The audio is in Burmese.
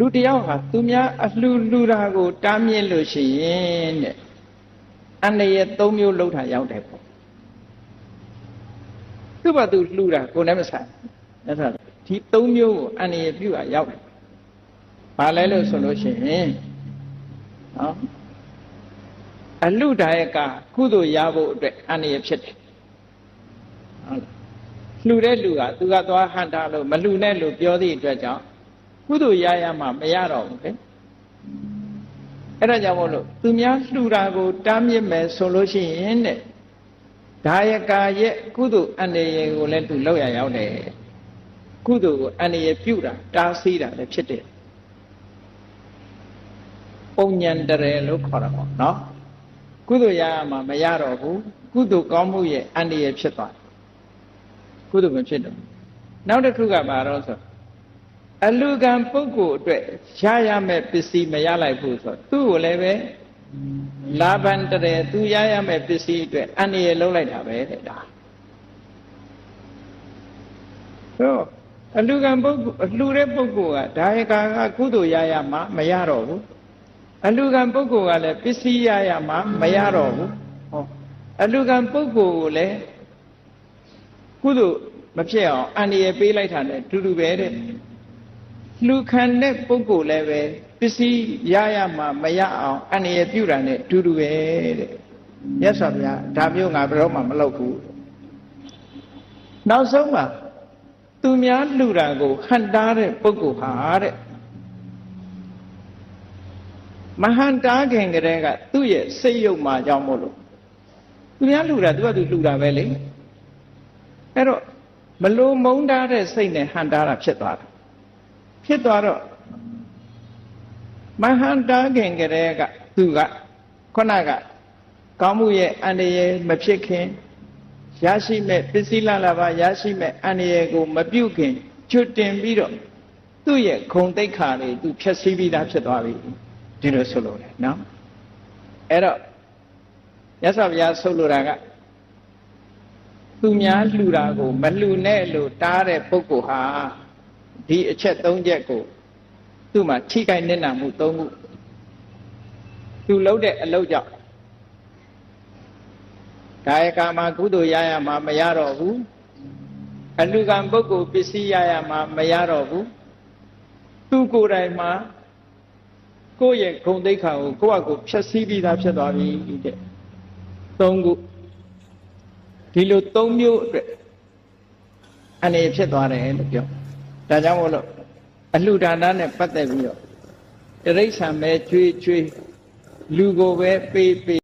လူတယောက်ဟာသူများအလှူလှူတာကို တားမြစ်လို့ရှိရင်တဲ့အန္တရာယ်၃မျိုးလောက်တာရောက်တယ်ပေါ့သူ့ဘာသူလှူတာကိုယ်နဲ့မဆိုင်အဲ့ဒါဒီ၃မျိုးကိုအန္တရာယ်ပြုတာရောက်တယ်ဘာလဲလို့ဆိုလို့ရှိရင်နော်အလှဒါယကကုသိုလ်ရဖို့အတွက်အန္တရာယ်ဖြစ်တယ်ဟုတ်လားလှူတဲ့လူကသူကသွားဟန်တာလို့မလှူနဲ့လို့ပြောသည့်အတွက်ကြောင့် ကုသိုလ်ရရမှမရတော့ဘူးလေအဲ့ဒါကြောင့်မို့လို့သူများလှူတာကိုတားမြစ်မယ်ဆိုလို့ရှိရင်တဲ့ဒါယကာရဲ့ကုသိုလ်အန္တရာယ်ကိုလည်းသူလောက်ရရောက်တယ်ကုသိုလ်ကိုအန္တရာယ်ပြုတာတားဆီးတာလည်းဖြစ်တယ်ပုံညံတရယ်လို့ခေါ်တာပေါ့နော်ကုသိုလ်ရရမှမရတော့ဘူးကုသိုလ်ကောင်းမှုရဲ့အန္တရာယ်ဖြစ်သွားတယ်ကုသိုလ်မဖြစ်တော့ဘူးနောက်တစ်ခုကဘာတော့ဆို အလူကံပုဂ္ဂိုလ်အတွက်ရရမဲ့ပစ္စည်းမရလိုက်ဘူးဆိုသူ့ကိုလည်းပဲလာဘန်တရယ်သူရရမဲ့ပစ္စည်းအတွက်အန္တရာယ်လုံးလိုက်တာပဲတဲ့ဒါတော့အလူကံပုဂ္ဂိုလ်အလှူတဲ့ပုဂ္ဂိုလ်ကဒါယကာကကုသိုလ်ရရမှာမရတော့ဘူးအလူကံပုဂ္ဂိုလ်ကလည်းပစ္စည်းရရမှာမရတော့ဘူးဟောအလူကံပုဂ္ဂိုလ်ကိုလည်းကုသိုလ်မဖြစ်အောင်အန္တရာယ်ပေးလိုက်တာနဲ့တူတူပဲတဲ့ လူခံတဲ့ပုဂ္ဂိုလ်လည်းပဲပစ္စည်းရရမှာမရအောင်အန္တရာယ်ပြုတာနဲ့တူတူပဲတဲ့မြတ်စွာဘုရားဒါမျိုးငါဘယ်တော့မှမလုပ်ဘူးနောက်ဆုံးမှာသူများလှူတာကိုဟန်တားတဲ့ပုဂ္ဂိုလ်ဟာတဲ့မဟန်တားခင်ကလေးကသူ့ရဲ့စိတ်ယုတ်မှကြောင့်မို့လို့သူများလှူတာသူကသူလှူတာပဲလေအဲ့တော့မလိုမုန်းတားတဲ့စိတ်နဲ့ဟန်တားတာဖြစ်သွားတာ ဖြစ်သွားတော့မဟန်တားခင်ကလေးကသူကခုနကကောင်းမှုရဲ့အန္တရာယ်မဖြစ်ခင်ရရှိမဲ့ပစ္စည်းလာလာပါရရှိမဲ့အန္တရာယ်ကို မပြုတ်ခင်ချွတ်တင်ပြီးတော့သူ့ရဲ့ဂုံတိတ်ခါတွေသူဖြည့်ဆည်းပြီးသားဖြစ်သွားပြီဒီလိုဆိုလို့လေနော်အဲ့တော့မြတ်စွာဘုရားဆိုလိုတာကသူများလှူတာကို မလှူနဲ့လို့တားတဲ့ပုဂ္ဂိုလ်ဟာ ဒီအချက်၃ချက်ကိုသူ့မှာထိခိုက်နစ်နာမှု၃ခုသူလုပ်တဲ့အလုပ်ကြောင့်ကာယကာမကုသိုလ်ရရမှာမရတော့ဘူးအလူကံပုဂ္ဂိုလ်ပစ္စည်းရရမှာမရတော့ဘူးသူကိုယ်တိုင်မှာကိုယ့်ရဲ့ဂုံတိတ်ခါကိုကိုယ့်အကိုဖြည့်ဆည်းပြီးသားဖြစ်သွားပြီတဲ့သုံးခုဒီလိုသုံးမျိုးအတွက်အနေဖြစ်သွားတယ်လို့ပြော ဒါကြောင့်မို့လို့အလှဒါနနဲ့ပတ်သက်ပြီးတော့တရိစ္ဆာန်ပဲကျွေးကျွေးလူကိုပဲပေးပေး